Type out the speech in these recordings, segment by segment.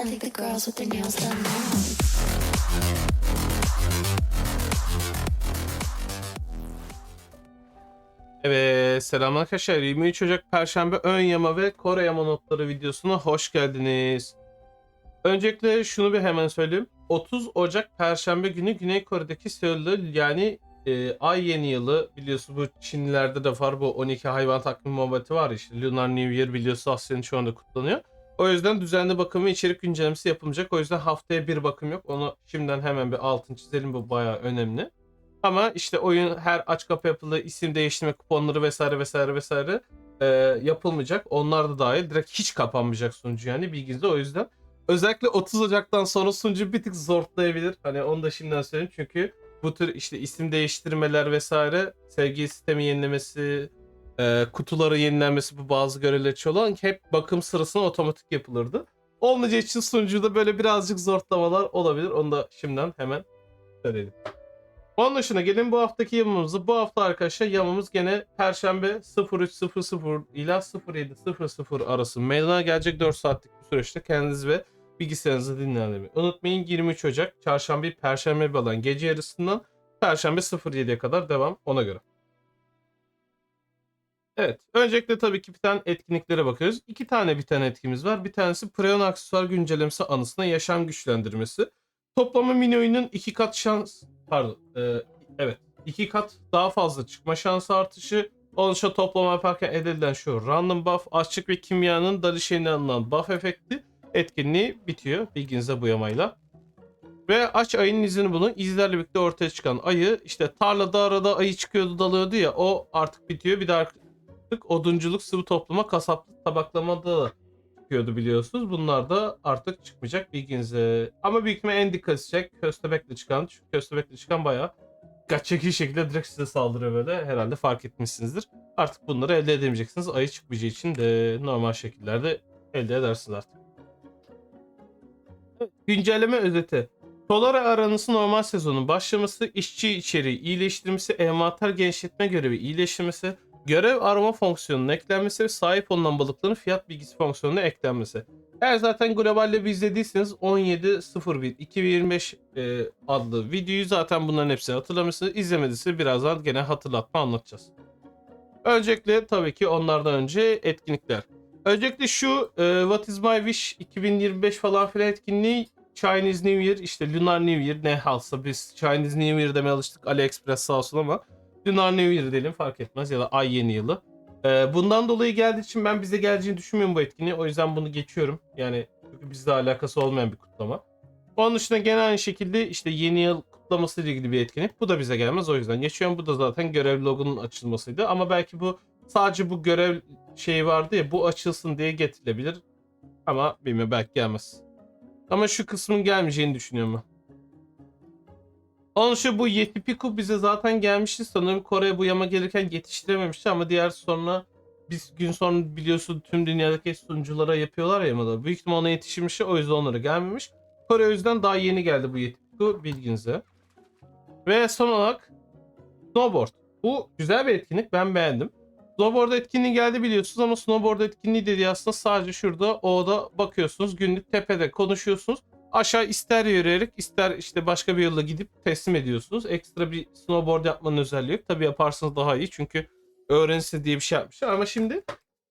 I think the girls with their nails done now. Evet selam arkadaşlar 23 Ocak Perşembe ön yama ve Kore yama notları videosuna hoş geldiniz. Öncelikle şunu bir hemen söyleyeyim. 30 Ocak Perşembe günü Güney Kore'deki Seul'de yani e, ay yeni yılı biliyorsun bu Çinlilerde de var bu 12 hayvan takvimi muhabbeti var işte Lunar New Year biliyorsun Asya'nın şu anda kutlanıyor. O yüzden düzenli bakım ve içerik güncellemesi yapılacak. O yüzden haftaya bir bakım yok. Onu şimdiden hemen bir altın çizelim bu bayağı önemli. Ama işte oyun her aç kapı yapılı isim değiştirme kuponları vesaire vesaire vesaire e, yapılmayacak. Onlar da dahil. Direkt hiç kapanmayacak sunucu yani bilginizde. O yüzden özellikle 30 Ocak'tan sonra sunucu bir tık zorlayabilir. Hani onu da şimdiden söyleyeyim çünkü bu tür işte isim değiştirmeler vesaire sevgi sistemi yenilemesi e, kutuları yenilenmesi bu bazı görevler için olan hep bakım sırasında otomatik yapılırdı. Olmayacağı için sunucuda böyle birazcık zorlamalar olabilir. Onu da şimdiden hemen söyleyelim. Onun dışında gelin bu haftaki yamamızı. Bu hafta arkadaşlar yamamız gene Perşembe 03.00 ila 07.00 arası meydana gelecek 4 saatlik bir süreçte kendiniz ve bilgisayarınızı dinlemeyi unutmayın. 23 Ocak çarşamba perşembe olan gece yarısından Perşembe 07'ye kadar devam ona göre. Evet. Öncelikle tabii ki biten etkinliklere bakıyoruz. İki tane biten etkimiz var. Bir tanesi Preon aksesuar güncellemesi anısına yaşam güçlendirmesi. Toplama mini oyunun iki kat şans pardon e, evet iki kat daha fazla çıkma şansı artışı oluşa toplama yaparken edilen şu random buff açlık ve kimyanın dalışıyla alınan buff efekti etkinliği bitiyor bilginize bu yamayla. Ve aç ayının izini bunu izlerle birlikte ortaya çıkan ayı işte tarlada arada ayı çıkıyordu dalıyordu ya o artık bitiyor. Bir de odunculuk sıvı toplama kasaplık tabaklamada da çıkıyordu biliyorsunuz. Bunlar da artık çıkmayacak bilginize. Ama büyük ihtimalle en dikkat çekecek köstebekle çıkan. Çünkü köstebekle çıkan bayağı dikkat çekici şekilde direkt size saldırıyor böyle. Herhalde fark etmişsinizdir. Artık bunları elde edemeyeceksiniz. Ayı çıkmayacağı için de normal şekillerde elde edersiniz artık. Güncelleme özeti. Solar aranısı normal sezonun başlaması, işçi içeriği iyileştirmesi, envanter genişletme görevi iyileştirmesi, görev arama fonksiyonunun eklenmesi ve sahip olunan balıkların fiyat bilgisi fonksiyonuna eklenmesi. Eğer zaten globalde bir izlediyseniz 17.01 2025 e, adlı videoyu zaten bunların hepsini hatırlamışsınız. İzlemediyseniz birazdan gene hatırlatma anlatacağız. Öncelikle tabii ki onlardan önce etkinlikler. Öncelikle şu e, What is my wish 2025 falan filan etkinliği Chinese New Year işte Lunar New Year ne halsa biz Chinese New Year demeye alıştık AliExpress sağ olsun ama Lunar New Year diyelim fark etmez ya da ay yeni yılı. Ee, bundan dolayı geldiği için ben bize geleceğini düşünmüyorum bu etkinliği. O yüzden bunu geçiyorum. Yani çünkü bizle alakası olmayan bir kutlama. Onun dışında gene aynı şekilde işte yeni yıl kutlaması ile ilgili bir etkinlik. Bu da bize gelmez o yüzden geçiyorum. Bu da zaten görev logonun açılmasıydı. Ama belki bu sadece bu görev şeyi vardı ya bu açılsın diye getirilebilir. Ama bilmiyorum belki gelmez. Ama şu kısmın gelmeyeceğini düşünüyorum ben. Onun şu bu Yetipiku bize zaten gelmişti. Sanırım Kore'ye bu yama gelirken yetiştirememişti ama diğer sonra biz gün sonra biliyorsun tüm dünyadaki sunuculara yapıyorlar ya yamaları. Büyük ihtimal ona yetişmiş o yüzden onlara gelmemiş. Kore o yüzden daha yeni geldi bu Yetipiku bilginize. Ve son olarak Snowboard. Bu güzel bir etkinlik ben beğendim. Snowboard etkinliği geldi biliyorsunuz ama snowboard etkinliği dediği aslında sadece şurada oda bakıyorsunuz günlük tepede konuşuyorsunuz. Aşağı ister yürüyerek ister işte başka bir yolla gidip teslim ediyorsunuz. Ekstra bir snowboard yapmanın özelliği yok. Tabii yaparsanız daha iyi çünkü öğrenirse diye bir şey yapmışlar. Ama şimdi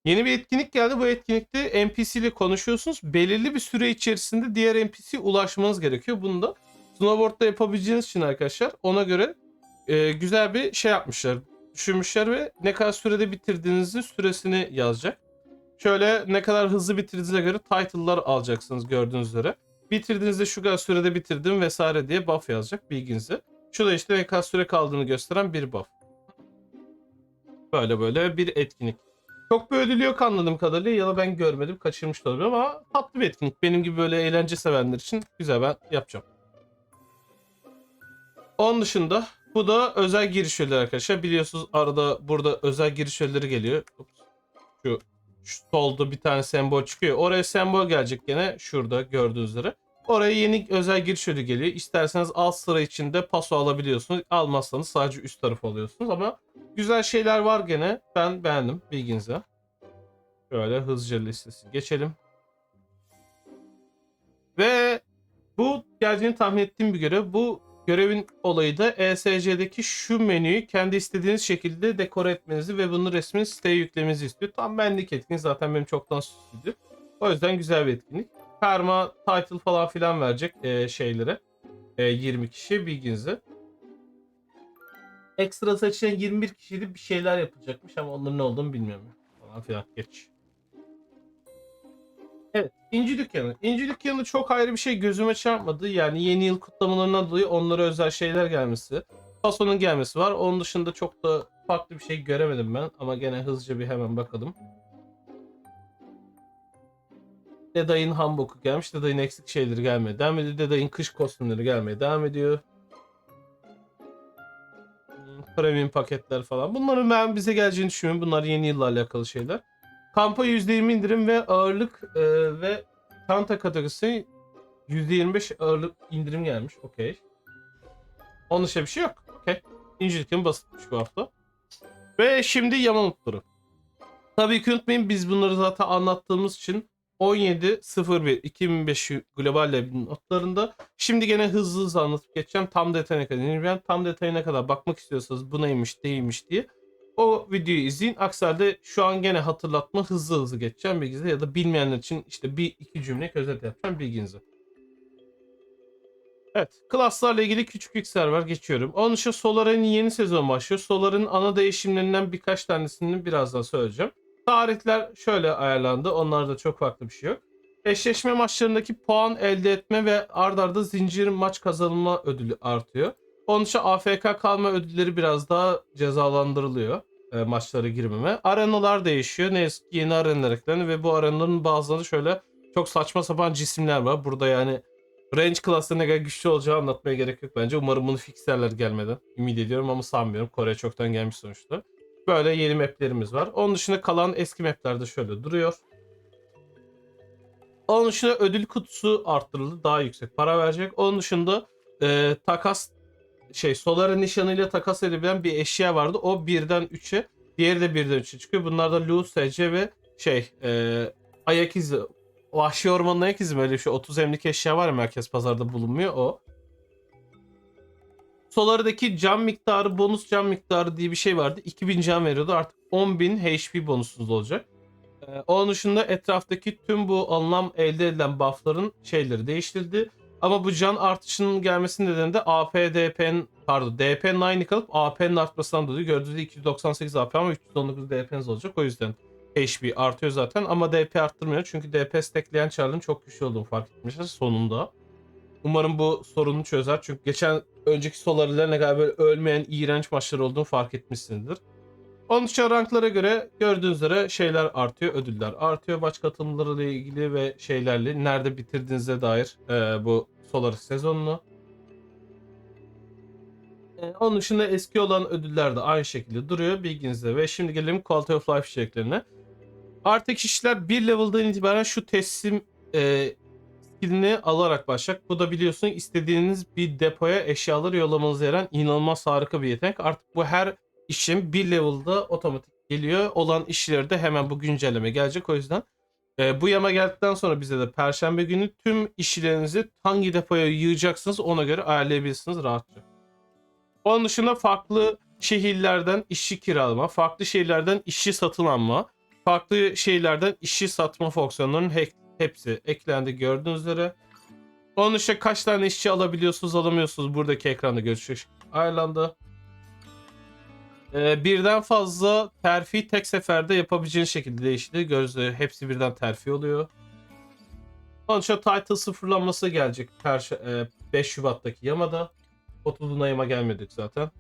yeni bir etkinlik geldi. Bu etkinlikte NPC ile konuşuyorsunuz. Belirli bir süre içerisinde diğer NPC'ye ulaşmanız gerekiyor. Bunu da snowboard'da yapabileceğiniz için arkadaşlar ona göre e, güzel bir şey yapmışlar. Düşünmüşler ve ne kadar sürede bitirdiğinizin süresini yazacak. Şöyle ne kadar hızlı bitirdiğinize göre title'lar alacaksınız gördüğünüz üzere. Bitirdiğinizde şu kadar sürede bitirdim vesaire diye buff yazacak bilginize. Şu da işte ne kadar süre kaldığını gösteren bir buff. Böyle böyle bir etkinlik. Çok bir ödülü yok anladığım kadarıyla ya da ben görmedim kaçırmış olabilirim ama tatlı bir etkinlik. Benim gibi böyle eğlence sevenler için güzel ben yapacağım. Onun dışında bu da özel giriş yolları arkadaşlar. Biliyorsunuz arada burada özel giriş yolları geliyor. Şu, şu solda bir tane sembol çıkıyor. Oraya sembol gelecek gene şurada gördüğünüz üzere. Oraya yeni özel giriş yolu geliyor. İsterseniz alt sıra içinde paso alabiliyorsunuz. Almazsanız sadece üst tarafı alıyorsunuz ama güzel şeyler var gene. Ben beğendim bilginize. Şöyle hızlıca listesi geçelim. Ve bu geleceğini tahmin ettiğim bir görev. Bu görevin olayı da ESC'deki şu menüyü kendi istediğiniz şekilde dekore etmenizi ve bunun resmini siteye yüklemenizi istiyor. Tam benlik etkinlik zaten benim çoktan süslüydü. O yüzden güzel bir etkinlik. Karma, title falan filan verecek e, şeylere. E, 20 kişi bilginize. Ekstra seçilen 21 kişiydi bir şeyler yapılacakmış ama onların ne olduğunu bilmiyorum. Falan filan geç. Evet. İnci Dükkanı. İnci Dükkanı çok ayrı bir şey gözüme çarpmadı. Yani yeni yıl kutlamalarından dolayı onlara özel şeyler gelmesi. Fason'un gelmesi var. Onun dışında çok da farklı bir şey göremedim ben. Ama gene hızlıca bir hemen bakalım. Deday'ın hamboku gelmiş. Deday'ın eksik şeyleri gelmeye devam ediyor. Deday'ın kış kostümleri gelmeye devam ediyor. Hmm, Premium paketler falan. Bunların ben bize geleceğini düşünmüyorum. Bunlar yeni yılla alakalı şeyler. Kampa %20 indirim ve ağırlık e, ve çanta kategorisi %25 ağırlık indirim gelmiş. Okey. Onun dışında bir şey yok. Okey. İncilik'in basitmiş bu hafta. Ve şimdi yama notları. Tabii ki unutmayın biz bunları zaten anlattığımız için 17.01.2005 global Lab notlarında. Şimdi gene hızlı hızlı anlatıp geçeceğim. Tam detayına kadar ineceğim. Tam detayına kadar bakmak istiyorsanız bu neymiş değilmiş diye o videoyu izleyin. Aksi şu an gene hatırlatma hızlı hızlı geçeceğim bilginize ya da bilmeyenler için işte bir iki cümle özet yapacağım bilginize. Evet. Klaslarla ilgili küçük yükseler var. Geçiyorum. Onun dışında Solar'ın yeni sezon başlıyor. Solar'ın ana değişimlerinden birkaç tanesini birazdan söyleyeceğim. Tarihler şöyle ayarlandı. Onlarda çok farklı bir şey yok. Eşleşme maçlarındaki puan elde etme ve ard arda zincir maç kazanma ödülü artıyor. Onun için AFK kalma ödülleri biraz daha cezalandırılıyor e, maçlara girmeme. Arenalar değişiyor. Ne yazık ki yeni arenalar eklendi ve bu arenaların bazıları şöyle çok saçma sapan cisimler var. Burada yani range class'ta ne kadar güçlü olacağı anlatmaya gerek yok bence. Umarım bunu fixlerler gelmeden. Ümit ediyorum ama sanmıyorum. Kore çoktan gelmiş sonuçta. Böyle yeni maplerimiz var. Onun dışında kalan eski mapler de şöyle duruyor. Onun dışında ödül kutusu arttırıldı. Daha yüksek para verecek. Onun dışında e, takas şey Solar'ın nişanıyla takas edebilen bir eşya vardı. O birden 3'e, diğeri de birden 3'e çıkıyor. Bunlar da Lu, SC ve şey e, ayak izi. Vahşi ormanın ayak izi mi? öyle bir şey. 30 emlik eşya var ya merkez pazarda bulunmuyor o. Solar'daki can miktarı, bonus can miktarı diye bir şey vardı. 2000 can veriyordu. Artık 10.000 HP bonusunuz olacak. Ee, onun dışında etraftaki tüm bu alınan elde edilen buffların şeyleri değiştirildi. Ama bu can artışının gelmesinin nedeni de AP, DP'nin pardon DP'nin aynı kalıp AP'nin artmasından dolayı gördüğünüz gibi 298 AP ama 319 DP'niz olacak. O yüzden HP artıyor zaten ama DP arttırmıyor. Çünkü DP stackleyen çarların çok güçlü olduğunu fark etmişler sonunda. Umarım bu sorunu çözer. Çünkü geçen önceki solariler ne kadar böyle ölmeyen iğrenç maçlar olduğunu fark etmişsinizdir. Onun için ranklara göre gördüğünüz üzere şeyler artıyor, ödüller artıyor. Maç katılımları ilgili ve şeylerle nerede bitirdiğinize dair e, bu Solaris sezonunu. E, onun dışında eski olan ödüller de aynı şekilde duruyor bilginizde. Ve şimdi gelelim Quality of Life içeriklerine. Artık kişiler bir level'dan itibaren şu teslim e, skillini alarak başlayacak. Bu da biliyorsun istediğiniz bir depoya eşyaları yollamanıza yarayan inanılmaz harika bir yetenek. Artık bu her işlem bir level'da otomatik geliyor. Olan işleri de hemen bu güncelleme gelecek. O yüzden e, bu yama geldikten sonra bize de perşembe günü tüm işlerinizi hangi depoya yığacaksınız ona göre ayarlayabilirsiniz rahatça. Onun dışında farklı şehirlerden işçi kiralama, farklı şehirlerden işçi satın alma, farklı şehirlerden işçi satma fonksiyonlarının he- hepsi eklendi gördüğünüz üzere. Onun dışında kaç tane işçi alabiliyorsunuz alamıyorsunuz buradaki ekranda gözükecek ayarlandı. Ee, birden fazla terfi tek seferde yapabileceğiniz şekilde değişti. Gözü hepsi birden terfi oluyor. İçin title sıfırlanması gelecek Perşe- e, 5 Şubat'taki Yama'da. 30'unda Yama gelmedik zaten.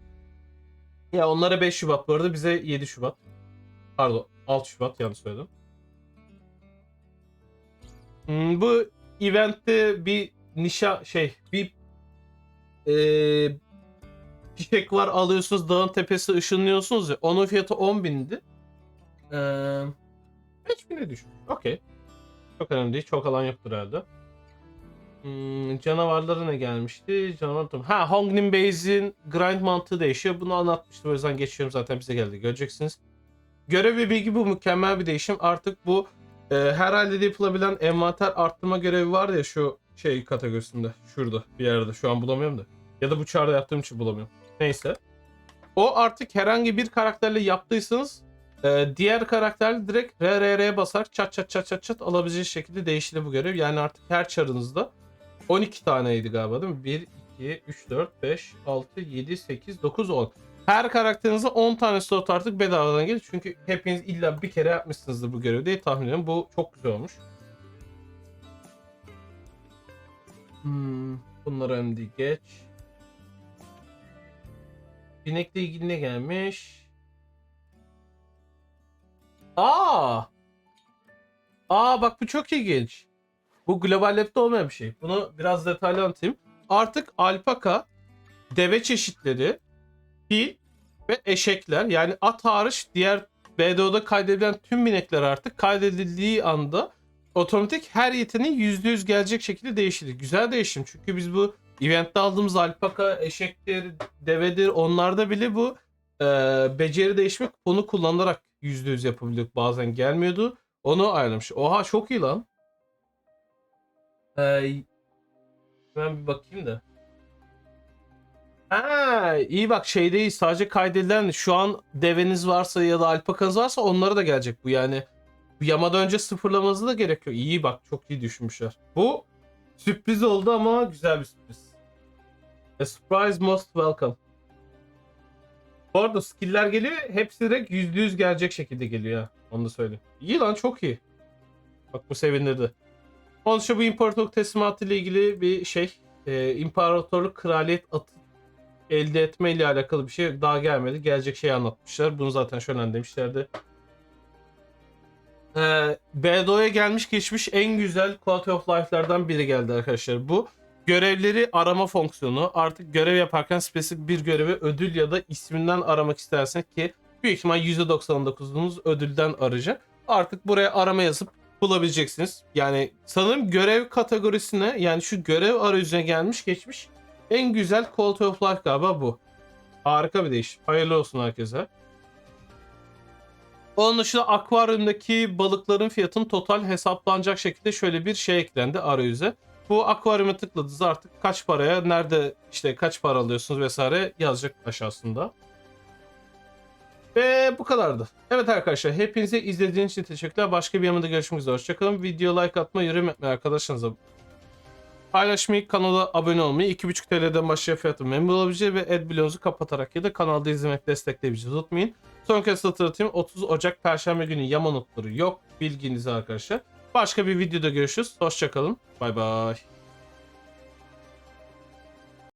Ya onlara 5 Şubat bu arada bize 7 Şubat. Pardon 6 Şubat yanlış söyledim. Hmm, bu eventte bir nişa şey bir eee fişek var alıyorsunuz dağın tepesi ışınlıyorsunuz ya onun fiyatı 10 bindi. Ee, 5000'e düşmüş. Okey. Çok önemli değil. Çok alan yoktur herhalde. Hmm, canavarlara ne gelmişti? Canavar Ha Hongnin Base'in grind mantığı değişiyor. Bunu anlatmıştım. O yüzden geçiyorum zaten bize geldi. Göreceksiniz. Görev ve bilgi bu mükemmel bir değişim. Artık bu e, her halde de yapılabilen envanter arttırma görevi var ya şu şey kategorisinde. Şurada bir yerde. Şu an bulamıyorum da. Ya da bu çağrıda yaptığım için bulamıyorum. Neyse. O artık herhangi bir karakterle yaptıysanız e, diğer karakter direkt RRR basarak çat çat çat çat çat alabileceği şekilde değişti bu görev. Yani artık her çarınızda 12 taneydi galiba değil mi? 1, 2, 3, 4, 5, 6, 7, 8, 9, 10. Her karakterinize 10 tane slot artık bedavadan gelir. Çünkü hepiniz illa bir kere yapmışsınızdır bu görevi diye tahmin ediyorum. Bu çok güzel olmuş. Hmm, bunları önemli geç. Binekle ilgili ne gelmiş? Aa! Aa bak bu çok ilginç. Bu global lab'de olmayan bir şey. Bunu biraz detaylı anlatayım. Artık alpaka, deve çeşitleri, fil ve eşekler yani at hariç diğer BDO'da kaydedilen tüm binekler artık kaydedildiği anda otomatik her yeteneği %100 gelecek şekilde değişir. Güzel değişim çünkü biz bu eventte aldığımız alpaka, eşektir, devedir onlarda bile bu e, beceri değişmek onu kullanarak %100 yapabiliyorduk. Bazen gelmiyordu. Onu ayarlamış. Oha çok iyi lan. Ee, ben bir bakayım da. Ha, iyi bak şey değil sadece kaydedilen şu an deveniz varsa ya da alpakanız varsa onlara da gelecek bu yani. Yamadan önce sıfırlamanızı da gerekiyor. İyi bak çok iyi düşünmüşler. Bu sürpriz oldu ama güzel bir sürpriz. A surprise most welcome. Bu arada skill'ler geliyor. Hepsi direkt %100 gelecek şekilde geliyor ya. Onu da söyleyeyim. İyi lan çok iyi. Bak bu sevindirdi. Dışında bu imparatorluk teslimatı ile ilgili bir şey. E, imparatorluk kraliyet atı elde etme ile alakalı bir şey daha gelmedi. Gelecek şeyi anlatmışlar. Bunu zaten şöyle demişlerdi. Ee, BDO'ya gelmiş geçmiş en güzel Quality of Life'lardan biri geldi arkadaşlar. Bu görevleri arama fonksiyonu. Artık görev yaparken spesifik bir görevi ödül ya da isminden aramak isterseniz ki büyük ihtimal %99'unuz ödülden arayacak. Artık buraya arama yazıp bulabileceksiniz. Yani sanırım görev kategorisine yani şu görev arayüzüne gelmiş geçmiş en güzel Quality of Life galiba bu. Harika bir değiş. Hayırlı olsun herkese. Onun dışında akvaryumdaki balıkların fiyatının total hesaplanacak şekilde şöyle bir şey eklendi arayüze. Bu akvaryuma tıkladığınızda artık kaç paraya, nerede işte kaç para alıyorsunuz vesaire yazacak aşağısında. Ve bu kadardı. Evet arkadaşlar hepinize izlediğiniz için teşekkürler. Başka bir yamada görüşmek üzere. Hoşçakalın. Video like atmayı, yorum yapmayı arkadaşlarınıza paylaşmayı, kanala abone olmayı, 2.5 TL'den başlayan fiyatı memnun olabileceği ve AdBlocks'u kapatarak ya da kanalda izlemek destekleyebileceğinizi unutmayın. Son kez hatırlatayım 30 Ocak Perşembe günü yama notları yok bilginize arkadaşlar. Başka bir videoda görüşürüz. Hoşçakalın. Bay bay.